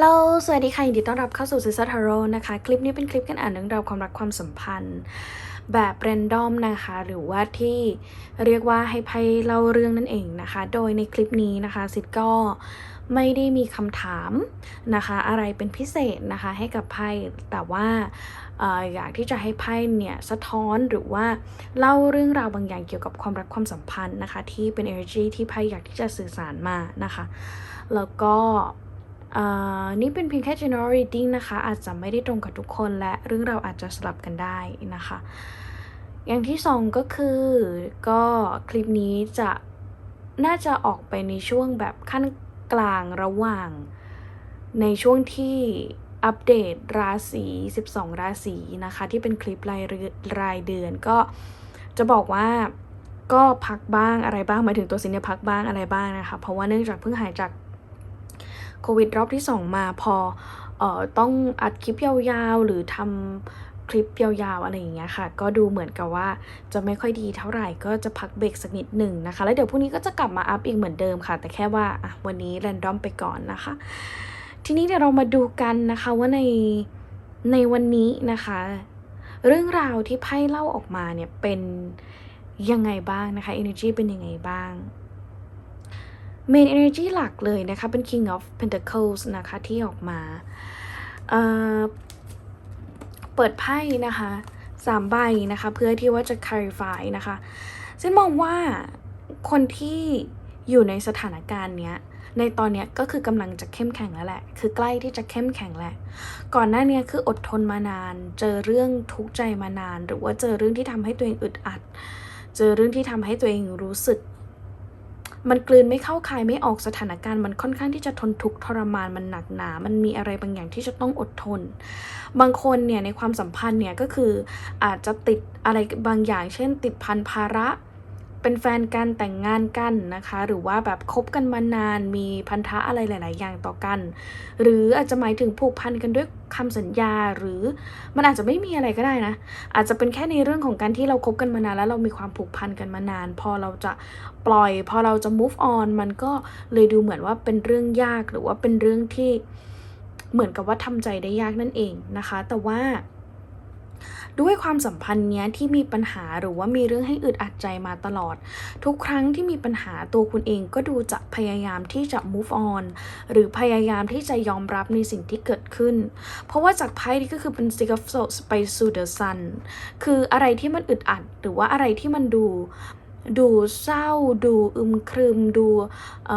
ลโหล สวัสดีค่ะ ยินดีต้อนรับเข้าสู่ซิสเตอร์ทาโร่นะคะ คลิปนี้เป็นคลิปการอ่านเรื่องราวความรักความสัมพันธ์ แบบเรนดอมนะคะ หรือว่าที่เรียกว่าให้ไพ่เล่าเรื่องนั่นเองนะคะ โดยในคลิปนี้นะคะซิดก็ไม่ได้มีคำถามนะคะ อะไรเป็นพิเศษนะคะให้กับไพ่ แต่ว่าอยากที่จะให้ไพ่เนี่ยสะท้อนหรือว่าเล่าเรื่องราวบางอย่างเกี่ยวกับความรักความสัมพันธ์นะคะ ที่เป็น energy ที่ไพ่อยากที่จะสื่อสารมานะคะ แล้วก็ นี่เป็นเพียงแค่ general reading นะคะ อาจจะไม่ได้ตรงกับทุกคนและเรื่องเราอาจจะสลับกันได้นะคะ อย่างที่สองก็คือก็คลิปนี้จะน่าจะออกไปในช่วงแบบขั้นกลางระหว่าง ในช่วงที่อัปเดตราศี 12 ราศีนะคะ ที่เป็นคลิปรายเรืรายเดือนก็จะบอกว่าก็พักบ้างอะไรบ้างหมายถึงตัวสินเนี่ยพักบ้างอะไรบ้างนะคะ เพราะว่าเนื่องจากเพิ่งหายจาก โควิดรอบที่ 2 มาพอเอ่อต้องอัดคลิปยาวๆ หรือทำคลิปยาวๆ อะไรอย่างเงี้ยค่ะ ก็ดูเหมือนกับว่าจะไม่ค่อยดีเท่าไหร่ก็จะพักเบรกสักนิดหนึ่งนะคะ แล้วเดี๋ยวพรุ่งนี้ก็จะกลับมาอัพอีกเหมือนเดิมค่ะ แต่แค่ว่าอะวันนี้แรนดอมไปก่อนนะคะ ทีนี้เดี๋ยวเรามาดูกันนะคะว่าในในวันนี้นะคะ เรื่องราวที่ไพ่เล่าออกมาเนี่ยเป็นยังไงบ้างนะคะ energy เป็นยังไงบ้าง main energy หลักเลยนะคะ เป็น king of pentacles นะคะ ที่ออกมาเเปิดไพ่นะคะสามใบนะคะ เพื่อที่ว่าจะ clarify นะคะซึ่งมองว่าคนที่อยู่ในสถานการณ์เนี้ยในตอนเนี้ยก็คือกำลังจะเข้มแข็งแล้วแหละ คือใกล้ที่จะเข้มแข็งแล้ว ก่อนหน้าเนี้ยคืออดทนมานาน เจอเรื่องทุกข์ใจมานาน หรือว่าเจอเรื่องที่ทำให้ตัวเองอึดอัด เจอเรื่องที่ทำให้ตัวเองรู้สึก มันกลืนไม่เข้าคายไม่ออกสถานการณ์มันค่อนข้างที่จะทนทุกข์ทรมานมันหนักหนา มันมีอะไรบางอย่างที่จะต้องอดทน บางคนเนี่ยในความสัมพันธ์เนี่ยก็คืออาจจะติดอะไรบางอย่าง เช่น ติดพันภาระ เป็นแฟนกันแต่งงานกันนะคะ หรือว่าแบบคบกันมานานมีพันธะอะไรหลาย ๆ อย่างต่อกัน หรืออาจจะหมายถึงผูกพันกันด้วยคำสัญญาหรือมันอาจจะไม่มีอะไรก็ได้นะ อาจจะเป็นแค่ในเรื่องของการที่เราคบกันมานานแล้วเรามีความผูกพันกันมานาน พอเราจะปล่อย พอเราจะ move on มันก็เลยดูเหมือนว่าเป็นเรื่องยากหรือว่าเป็นเรื่องที่เหมือนกับว่าทำใจได้ยากนั่นเองนะคะ แต่ว่า ด้วยความสัมพันธ์เนี้ยที่มีปัญหาหรือว่ามีเรื่องให้อึดอัดใจมาตลอด ทุกครั้งที่มีปัญหาตัวคุณเองก็ดูจะพยายามที่จะ move on หรือพยายามที่จะยอมรับในสิ่งที่เกิดขึ้น เพราะว่าจากไพ่นี้ก็คือเป็น six of swords ไปสู่ the sun คืออะไรที่มันอึดอัด หรือว่าอะไรที่มันดู ดูเศร้า ดูอึมครึม ดู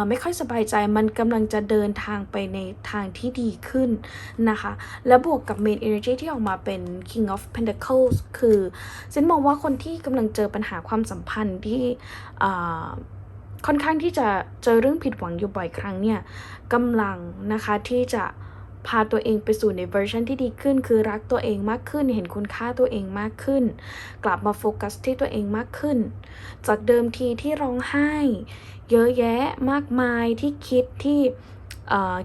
ไม่ค่อยสบายใจ มันกำลังจะเดินทางไปในทางที่ดีขึ้นนะคะ และบวกกับ main energy ที่ออกมาเป็น king of pentacles คือเซนมองว่าคนที่กำลังเจอปัญหาความสัมพันธ์ที่ค่อนข้างที่จะเจอเรื่องผิดหวังอยู่บ่อยครั้งเนี่ยกำลังนะคะที่จะ พาตัวเองไปสู่ในเวอร์ชันที่ดีขึ้น คือรักตัวเองมากขึ้น เห็นคุณค่าตัวเองมากขึ้น กลับมาโฟกัสที่ตัวเองมากขึ้น จากเดิมทีที่ร้องไห้ เยอะแยะมากมายที่คิดที่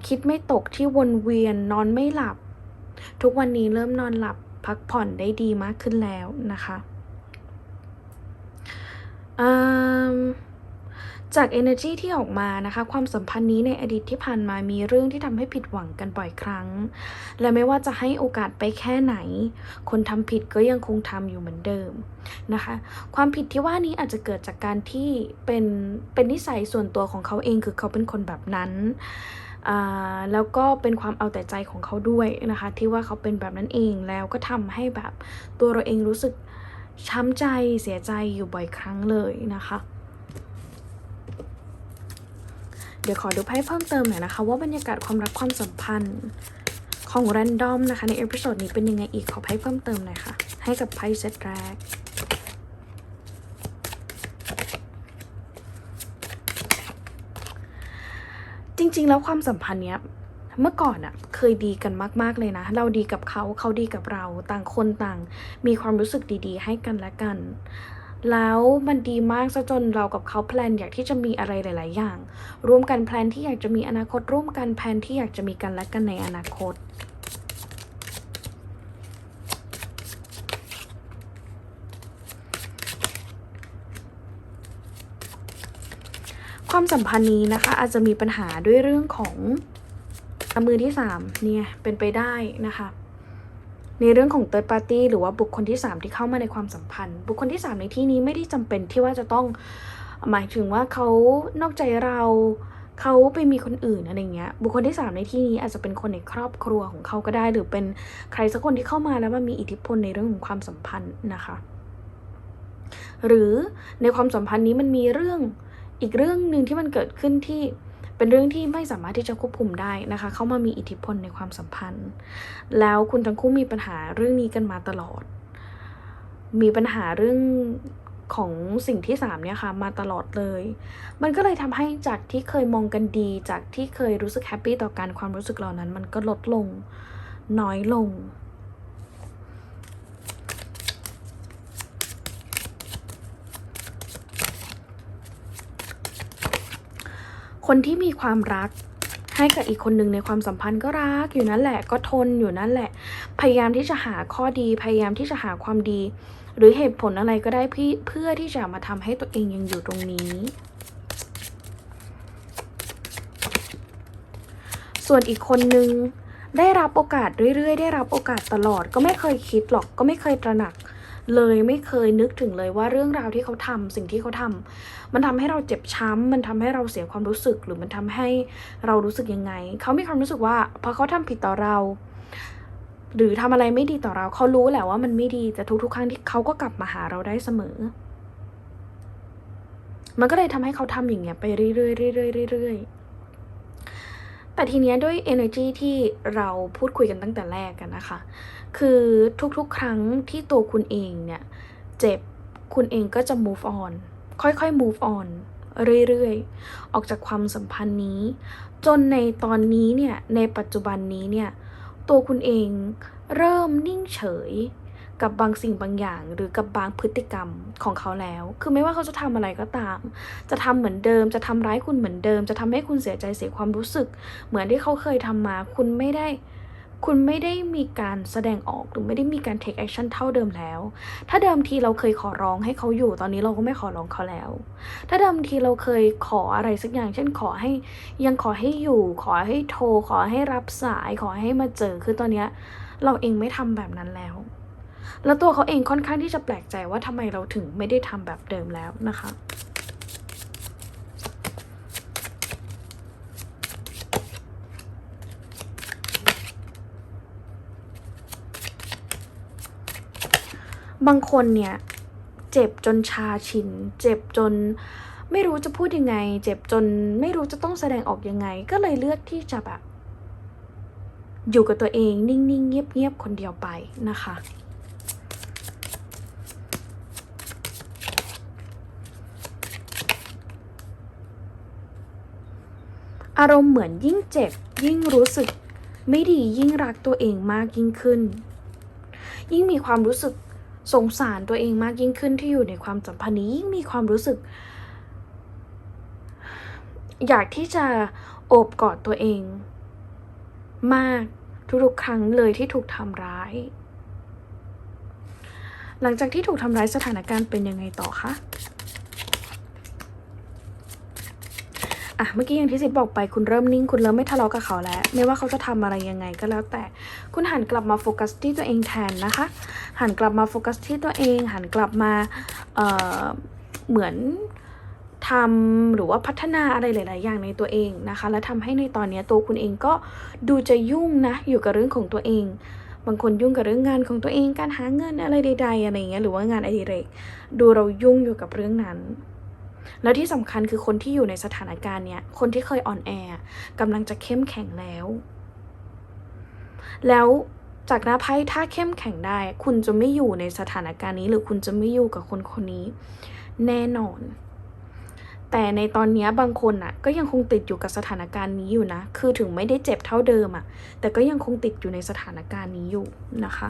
คิดไม่ตกที่วนเวียนนอนไม่หลับ ทุกวันนี้เริ่มนอนหลับพักผ่อนได้ดีมากขึ้นแล้วนะคะอืม จาก energy ที่ออกมานะคะ ความสัมพันธ์นี้ในอดีตที่ผ่านมามีเรื่องที่ทำให้ผิดหวังกันบ่อยครั้ง และไม่ว่าจะให้โอกาสไปแค่ไหน คนทำผิดก็ยังคงทำอยู่เหมือนเดิมนะคะ ความผิดที่ว่านี้อาจจะเกิดจากการที่เป็นเป็นนิสัยส่วนตัวของเขาเองคือเขาเป็นคนแบบนั้นอ่าแล้วก็เป็นความเอาแต่ใจของเขาด้วยนะคะ ที่ว่าเขาเป็นแบบนั้นเองแล้วก็ทำให้แบบตัวเราเองรู้สึกช้ำใจเสียใจอยู่บ่อยครั้งเลยนะคะ เดี๋ยวขอดูไพ่เพิ่มเติมหน่อยนะคะ ว่าบรรยากาศความรักความสัมพันธ์ของ r รนดอมนะคะ ในเอพิโซดนี้เป็นยังไงอีกขอไพ่เพิ่มเติมหน่อยค่ะ ให้กับไพ่เซตแรกจริง ๆ แล้วความสัมพันธ์เนี้ยเมื่อก่อนอะเคยดีกันมาก ๆ เลยนะ เราดีกับเขาเขาดีกับเรา ต่างคนต่าง มีความรู้สึกดี ๆ ให้กันและกัน แล้วมันดีมากซะจนเรากับเขาแพลนอยากที่จะมีอะไรหลาย ๆ อย่าง ร่วมกันแพลนที่อยากจะมีอนาคตร่วมกันแพลนที่อยากจะมีกันและกันในอนาคตความสัมพันธ์นี้นะคะ อาจจะมีปัญหาด้วยเรื่องของมือที่สามเนี่ย เป็นไปได้นะคะ ในเรื่องของ third party หรือว่าบุคคลที่ 3 ที่เข้ามาในความสัมพันธ์ บุคคลที่ 3 ในที่นี้ไม่ได้จำเป็นที่ว่าจะต้องหมายถึงว่าเขานอกใจเราเขาไปมีคนอื่นอะไรเงี้ย บุคคลที่ 3 ในที่นี้อาจจะเป็นคนในครอบครัวของเขาก็ได้ หรือเป็นใครสักคนที่เข้ามาแล้วมันมีอิทธิพลในเรื่องของความสัมพันธ์นะคะ หรือในความสัมพันธ์นี้มันมีเรื่องอีกเรื่องหนึ่งที่มันเกิดขึ้นที่ เป็นเรื่องที่ไม่สามารถที่จะควบคุมได้นะคะ เข้ามามีอิทธิพลในความสัมพันธ์ แล้วคุณทั้งคู่มีปัญหาเรื่องนี้กันมาตลอด มีปัญหาเรื่องของสิ่งที่สามเนี่ยค่ะมาตลอดเลย มันก็เลยทำให้จากที่เคยมองกันดี จากที่เคยรู้สึกแฮปปี้ต่อการความรู้สึกเหล่านั้น มันก็ลดลงน้อยลง คนที่มีความรักให้กับอีกคนหนึ่งในความสัมพันธ์ก็รักอยู่นั่นแหละก็ทนอยู่นั่นแหละ พยายามที่จะหาข้อดีพยายามที่จะหาความดี หรือเหตุผลอะไรก็ได้พี่เพื่อที่จะมาทำให้ตัวเองยังอยู่ตรงนี้ ส่วนอีกคนนึงได้รับโอกาสเรื่อยๆ ได้รับโอกาสตลอด ก็ไม่เคยคิดหรอกก็ไม่เคยตระหนักเลยไม่เคยนึกถึงเลยว่าเรื่องราวที่เขาทำสิ่งที่เขาทำ มันทำให้เราเจ็บช้ำมันทำให้เราเสียความรู้สึก หรือมันทำให้เรารู้สึกยังไง เขามีความรู้สึกว่าพอเขาทำผิดต่อเรา หรือทำอะไรไม่ดีต่อเรา เขารู้แหละว่ามันไม่ดี แต่ทุกๆ ครั้งที่เขาก็กลับมาหาเราได้เสมอ มันก็เลยทำให้เขาทำอย่างเงี้ยไปเรื่อยๆเรื่อยๆเรื่อยๆแต่ทีเนี้ยด้วย energy ที่เราพูดคุยกันตั้งแต่แรกกันนะคะ คือทุกๆ ครั้งที่ตัวคุณเองเนี่ย เจ็บคุณเองก็จะ move on ค่อยๆ move on เรื่อยๆ ออกจากความสัมพันธ์นี้ จนในตอนนี้เนี่ย ในปัจจุบันนี้เนี่ย ตัวคุณเองเริ่มนิ่งเฉยกับบางสิ่งบางอย่าง หรือกับบางพฤติกรรมของเขาแล้ว คือไม่ว่าเขาจะทำอะไรก็ตาม จะทำเหมือนเดิม จะทำร้ายคุณเหมือนเดิม จะทำให้คุณเสียใจเสียความรู้สึก เหมือนที่เขาเคยทำมา คุณไม่ได้ คุณไม่ได้มีการแสดงออกหรือไม่ได้มีการ take action เท่าเดิมแล้ว ถ้าเดิมทีเราเคยขอร้องให้เขาอยู่ ตอนนี้เราก็ไม่ขอร้องเขาแล้ว ถ้าเดิมทีเราเคยขออะไรสักอย่าง เช่นขอให้ยังขอให้อยู่ ขอให้โทร ขอให้รับสาย ขอให้มาเจอ คือตอนนี้เราเองไม่ทำแบบนั้นแล้ว แล้วตัวเขาเองค่อนข้างที่จะแปลกใจว่าทำไมเราถึงไม่ได้ทำแบบเดิมแล้วนะคะ บางคนเนี่ย เจ็บจนชาชิน เจ็บจนไม่รู้จะพูดยังไง เจ็บจนไม่รู้จะต้องแสดงออกยังไง ก็เลยเลือกที่จะแบบอยู่กับตัวเองนิ่งๆ เงียบๆ คนเดียวไปนะคะ อารมณ์เหมือนยิ่งเจ็บ ยิ่งรู้สึก ไม่ดียิ่งรักตัวเองมากยิ่งขึ้น ยิ่งมีความรู้สึก สงสารตัวเองมากยิ่งขึ้นที่อยู่ในความสัมพันธ์นี้ยิ่งมีความรู้สึก อยากที่จะโอบกอดตัวเอง มากทุกๆครั้งเลยที่ถูกทำร้าย หลังจากที่ถูกทำร้ายสถานการณ์เป็นยังไงต่อคะอะเมื่อกี้อย่างที่สิบบอกไปคุณเริ่มนิ่ง คุณเริ่มไม่ทะเลาะกับเขาแล้ว ไม่ว่าเขาจะทำอะไรยังไงก็แล้วแต่ คุณหันกลับมาโฟกัสที่ตัวเองแทนนะคะ หันกลับมาโฟกัสที่ตัวเอง หันกลับมาเเหมือนทำหรือว่าพัฒนาอะไรหลาย ๆ อย่างในตัวเองนะคะ และทำให้ในตอนนี้ตัวคุณเองก็ดูจะยุ่งนะ อยู่กับเรื่องของตัวเอง บางคนยุ่งกับเรื่องงานของตัวเอง การหาเงินอะไรใด ๆ อะไรเงี้ย หรือว่างานอดิเรก ดูเรายุ่งอยู่กับเรื่องนั้น แล้วที่สำคัญคือคนที่อยู่ในสถานการณ์เนี้ย คนที่เคยอ่อนแอกำลังจะเข้มแข็งแล้ว แล้ว จากหน้าไพ่ถ้าเข้มแข็งได้ คุณจะไม่อยู่ในสถานการณ์นี้ หรือคุณจะไม่อยู่กับคนคนนี้ แน่นอน แต่ในตอนนี้บางคนอะก็ยังคงติดอยู่กับสถานการณ์นี้อยู่นะ คือถึงไม่ได้เจ็บเท่าเดิมอะแต่ก็ยังคงติดอยู่ในสถานการณ์นี้อยู่นะคะ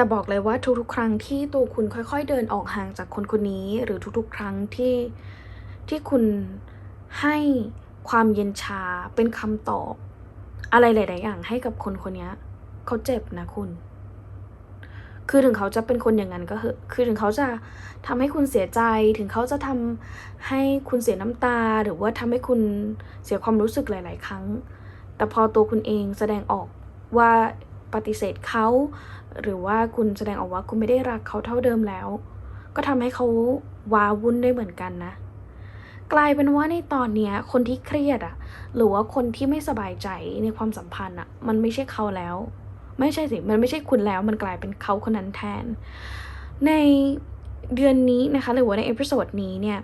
แต่บอกเลยว่าทุกๆ ครั้งที่ตัวคุณค่อย ๆ เดินออกห่างจากคนคนนี้ หรือทุกๆ ครั้งที่ที่คุณให้ความเย็นชาเป็นคำตอบ อะไรหลาย ๆ อย่างให้กับคนคนนี้เขาเจ็บนะคุณ คือถึงเขาจะเป็นคนอย่างนั้นก็เหอะ คือถึงเขาจะทำให้คุณเสียใจ ถึงเขาจะทำให้คุณเสียน้ำตา หรือว่าทำให้คุณเสียความรู้สึกหลาย ๆ ครั้ง แต่พอตัวคุณเองแสดงออกว่าปฏิเสธเขา หรือว่าคุณแสดงออกว่าคุณไม่ได้รักเขาเท่าเดิมแล้ว ก็ทำให้เขาว้าวุ่นได้เหมือนกันนะ กลายเป็นว่าในตอนเนี้ยคนที่เครียดอะหรือว่าคนที่ไม่สบายใจในความสัมพันธ์อะมันไม่ใช่เขาแล้ว ไม่ใช่สิมันไม่ใช่คุณแล้ว มันกลายเป็นเขาคนนั้นแทน ในเดือนนี้นะคะหรือว่าในเอพิโซดนี้เนี่ย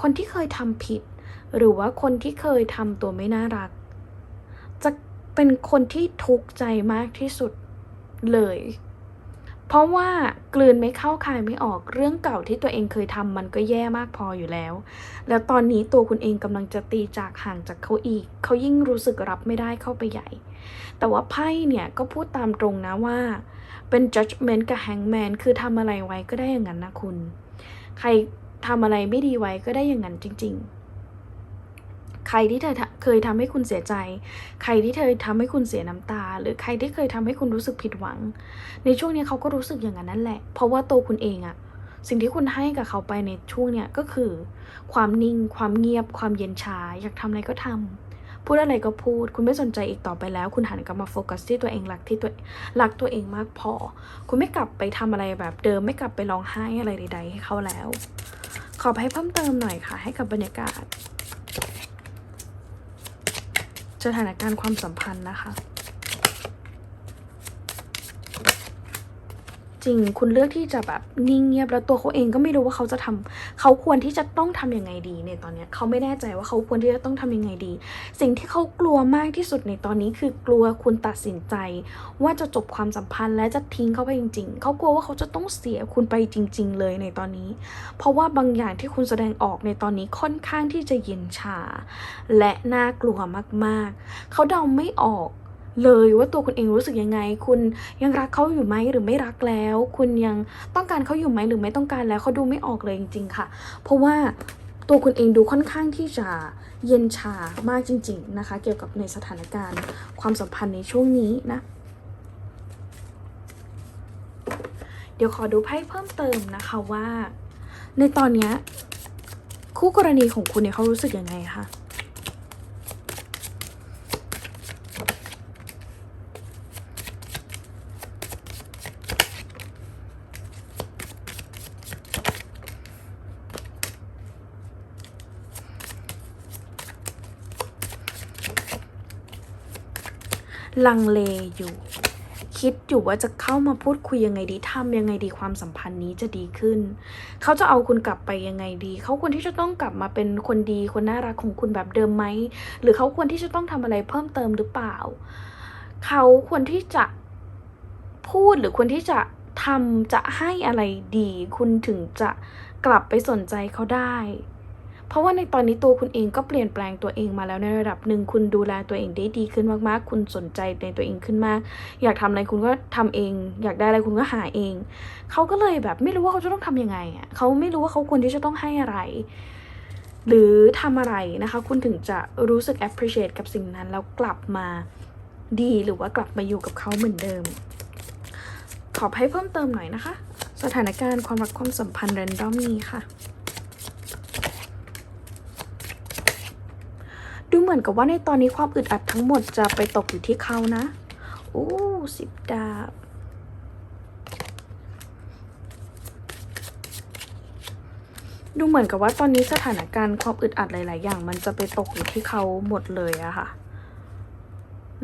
คนที่เคยทำผิด หรือว่าคนที่เคยทำตัวไม่น่ารัก จะเป็นคนที่ทุกข์ใจมากที่สุด เลย เพราะว่ากลืนไม่เข้าคายไม่ออกเรื่องเก่าที่ตัวเองเคยทำมันก็แย่มากพออยู่แล้ว แล้วตอนนี้ตัวคุณเองกำลังจะตีจากห่างจากเขาอีก เขายิ่งรู้สึกรับไม่ได้เข้าไปใหญ่ แต่ว่าไพ่เนี่ยก็พูดตามตรงนะว่าเป็น judgment กับ hangman คือทำอะไรไว้ก็ได้อย่างนั้นนะคุณ ใครทำอะไรไม่ดีไว้ก็ได้อย่างนั้นจริง ๆ ใครที่เธอเคยทำให้คุณเสียใจ ใครที่เธอทำให้คุณเสียน้ำตา หรือใครที่เคยทำให้คุณรู้สึกผิดหวัง ในช่วงนี้เขาก็รู้สึกอย่างนั้นนั่นแหละ เพราะว่าตัวคุณเองอะสิ่งที่คุณให้กับเขาไปในช่วงเนี้ยก็คือ ความนิ่ง ความเงียบ ความเย็นชา อยากทำอะไรก็ทำพูดอะไรก็พูด คุณไม่สนใจอีกต่อไปแล้ว คุณหันกลับมาโฟกัสที่ตัวเองรักที่ตัวรักตัวเองมากพอ คุณไม่กลับไปทำอะไรแบบเดิม ไม่กลับไปร้องไห้อะไรใด ๆ ให้เขาแล้ว ขอให้เพิ่มเติมหน่อยค่ะ ให้กับบรรยากาศ สถานการณ์ความสัมพันธ์นะคะ ริงคุณเลือกที่จะแบบนิ่งเงียบแล้วตัวเขาเองก็ไม่รู้ว่าเขาจะทำเขาควรที่จะต้องทำยังไงดีในตอนเนี้ยเขาไม่แน่ใจว่าเขาควรที่จะต้องทำยังไงดี สิ่งที่เขากลัวมากที่สุดในตอนนี้คือกลัวคุณตัดสินใจ ว่าจะจบความสัมพันธ์และจะทิ้งเขาไปจริง ๆ เขากลัวว่าเขาจะต้องเสียคุณไปจริง ๆ เลยในตอนนี้ เพราะว่าบางอย่างที่คุณแสดงออกในตอนนี้ค่อนข้างที่จะเย็นชา และน่ากลัวมากๆ เขาเดาไม่ออก เลยว่าตัวคุณเองรู้สึกยังไง คุณยังรักเขาอยู่ไหมหรือไม่รักแล้ว คุณยังต้องการเขาอยู่ไหมหรือไม่ต้องการแล้วเขาดูไม่ออกเลยจริง ๆ ค่ะ เพราะว่าตัวคุณเองดูค่อนข้างที่จะเย็นชามากจริง ๆ นะคะ เกี่ยวกับในสถานการณ์ความสัมพันธ์ในช่วงนี้นะเดี๋ยวขอดูไพ่เพิ่มเติมนะคะว่า ในตอนนี้คู่กรณีของคุณเนี่ยเขารู้สึกยังไงคะ ลังเลอยู่ คิดอยู่ว่าจะเข้ามาพูดคุยยังไงดีทำยังไงดีความสัมพันธ์นี้จะดีขึ้น เขาจะเอาคุณกลับไปยังไงดี เขาควรที่จะต้องกลับมาเป็นคนดีคนน่ารักของคุณแบบเดิมไหมหรือเขาควรที่จะต้องทำอะไรเพิ่มเติมหรือเปล่า เขาควรที่จะพูดหรือควรที่จะทำจะให้อะไรดี คุณถึงจะกลับไปสนใจเขาได้ เพราะว่าในตอนนี้ตัวคุณเองก็เปลี่ยนแปลงตัวเองมาแล้วในระดับหนึ่งคุณดูแลตัวเองได้ดีขึ้นมากๆ คุณสนใจในตัวเองขึ้นมาก อยากทำอะไรคุณก็ทำเอง อยากได้อะไรคุณก็หาเอง เขาก็เลยแบบไม่รู้ว่าเขาจะต้องทำยังไงอะเขาไม่รู้ว่าเขาควรที่จะต้องให้อะไร หรือทำอะไรนะคะ คุณถึงจะรู้สึก appreciate กับสิ่งนั้นแล้วกลับมาดีหรือว่ากลับมาอยู่กับเขาเหมือนเดิม ขอให้เพิ่มเติมหน่อยนะคะ สถานการณ์ความรักความสัมพันธ์ random นี้ค่ะ เหมือนกับว่าในตอนนี้ความอึดอัดทั้งหมดจะไปตกอยู่ที่เขานะ โอ้สิบดาบ ดูเหมือนกับว่าตอนนี้สถานการณ์ความอึดอัดหลาย ๆ อย่าง มันจะไปตกอยู่ที่เขาหมดเลยอะค่ะ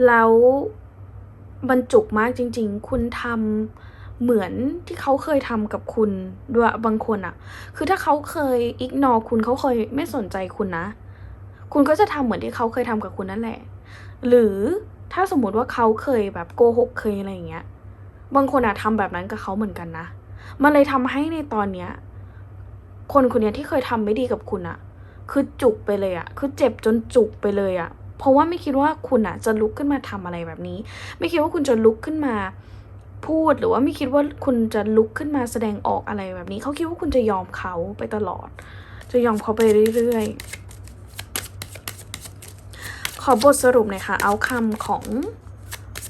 แล้วบรรจุมากจริง ๆ คุณทำเหมือนที่เขาเคยทำกับคุณด้วยบางคนอะคือถ้าเขาเคยอิกนอคุณเขาเคยไม่สนใจคุณนะ คุณก็จะทำเหมือนที่เขาเคยทำกับคุณนั่นแหละ หรือถ้าสมมติว่าเขาเคยแบบโกหกเคยอะไรอย่างเงี้ย บางคนอะทำแบบนั้นกับเขาเหมือนกันนะ มันเลยทำให้ในตอนเนี้ย คนคนเนี้ยที่เคยทำไม่ดีกับคุณอะคือจุกไปเลยอะคือเจ็บจนจุกไปเลยอะเพราะว่าไม่คิดว่าคุณอะจะลุกขึ้นมาทำอะไรแบบนี้ ไม่คิดว่าคุณจะลุกขึ้นมาพูดหรือว่าไม่คิดว่าคุณจะลุกขึ้นมาแสดงออกอะไรแบบนี้ เขาคิดว่าคุณจะยอมเขาไปตลอด จะยอมเขาไปเรื่อยๆ ขอบทสรุปหน่อยค่ะเอาคำของ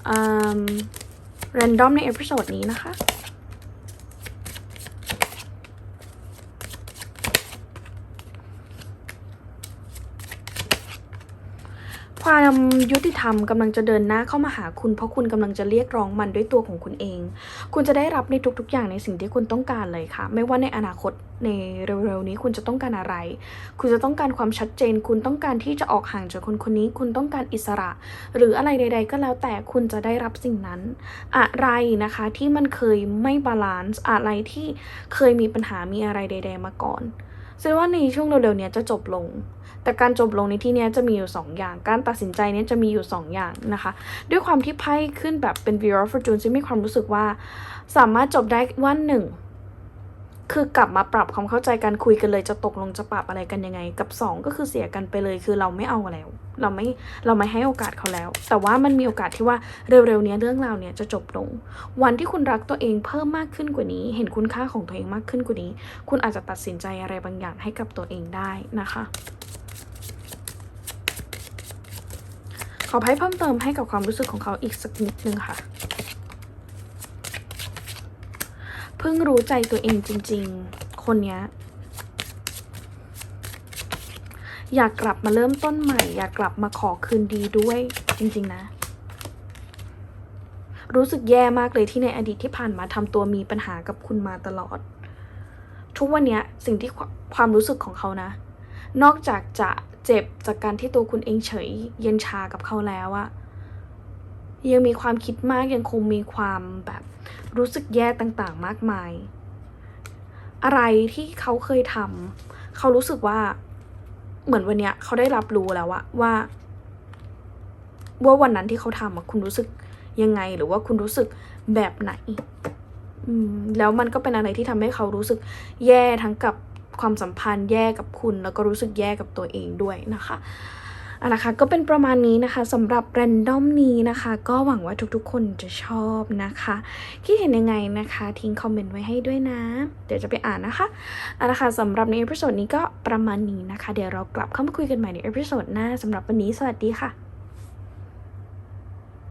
อมแรนดอมในเอพิโซดนี้นะคะ ความยุติธรรมกำลังจะเดินหน้าเข้ามาหาคุณ เพราะคุณกำลังจะเรียกร้องมันด้วยตัวของคุณเอง คุณจะได้รับในทุก ๆ อย่างในสิ่งที่คุณต้องการเลยค่ะ ไม่ว่าในอนาคตในเร็วๆนี้คุณจะต้องการอะไร คุณจะต้องการความชัดเจน คุณต้องการที่จะออกห่างจากคนคนนี้ คุณต้องการอิสระ หรืออะไรใด ๆ ก็แล้วแต่คุณจะได้รับสิ่งนั้น อะไรนะคะที่มันเคยไม่บาลานซ์อะไรที่เคยมีปัญหามีอะไรใด ๆ มาก่อนแสดงว่าในช่วงเร็วๆนี้จะจบลง แต่การจบลงในที่นี้จะมีอยู่ 2 อย่าง การตัดสินใจนี้จะมีอยู่ 2 อย่างนะคะ ด้วยความที่ไพ่ขึ้นแบบเป็น Viewer of Fortune ซึ่งมีความรู้สึกว่า สามารถจบได้ว่าหนึ่งคือกลับมาปรับความเข้าใจกันคุยกันเลยจะตกลงจะปรับอะไรกันยังไง กับ 2 ก็คือเสียกันไปเลยคือเราไม่เอาแล้ว เราไม่เราไม่ให้โอกาสเขาแล้ว แต่ว่ามันมีโอกาสที่ว่าเร็วๆนี้เรื่องราวเนี้ยจะจบลง วันที่คุณรักตัวเองเพิ่มมากขึ้นกว่านี้ เห็นคุณค่าของตัวเองมากขึ้นกว่านี้ คุณอาจจะตัดสินใจอะไรบางอย่างให้กับตัวเองได้นะคะ ขอไพ่เพิ่มเติมให้กับความรู้สึกของเขาอีกสักนิดนึงค่ะ เพิ่งรู้ใจตัวเองจริง ๆ คนเนี้ยอยากกลับมาเริ่มต้นใหม่ อยากกลับมาขอคืนดีด้วยจริง ๆ นะ รู้สึกแย่มากเลยที่ในอดีตที่ผ่านมาทำตัวมีปัญหากับคุณมาตลอด ทุกวันเนี้ยสิ่งที่ความรู้สึกของเขานะ นอกจากจะ เจ็บจากการที่ตัวคุณเองเฉย เย็นชากับเขาแล้วอะยังมีความคิดมากยังคงมีความแบบรู้สึกแย่ต่างๆ มากมาย อะไรที่เขาเคยทำเขารู้สึกว่าเหมือนวันเนี้ยเขาได้รับรู้แล้วอะว่า ว่าวันนั้นที่เขาทำอะคุณรู้สึกยังไงหรือว่าคุณรู้สึกแบบไหนแล้วมันก็เป็นอะไรที่ทำให้เขารู้สึกแย่ทั้งกับ ความสัมพันธ์แย่กับคุณ แล้วก็รู้สึกแย่กับตัวเองด้วยนะคะอาละคะก็เป็นประมาณนี้นะคะสำหรับแรนดอมนี้นะคะ ก็หวังว่าทุกๆคนจะชอบนะคะ คิดเห็นยังไงนะคะ ทิ้งคอมเมนต์ไว้ให้ด้วยนะ เดี๋ยวจะไปอ่านนะคะอาละคะสำหรับในเอพิโซดนี้ก็ประมาณนี้นะคะ เดี๋ยวเรากลับเข้ามาคุยกันใหม่ในเอพิโซดหน้าสำหรับวันนี้สวัสดีค่ะ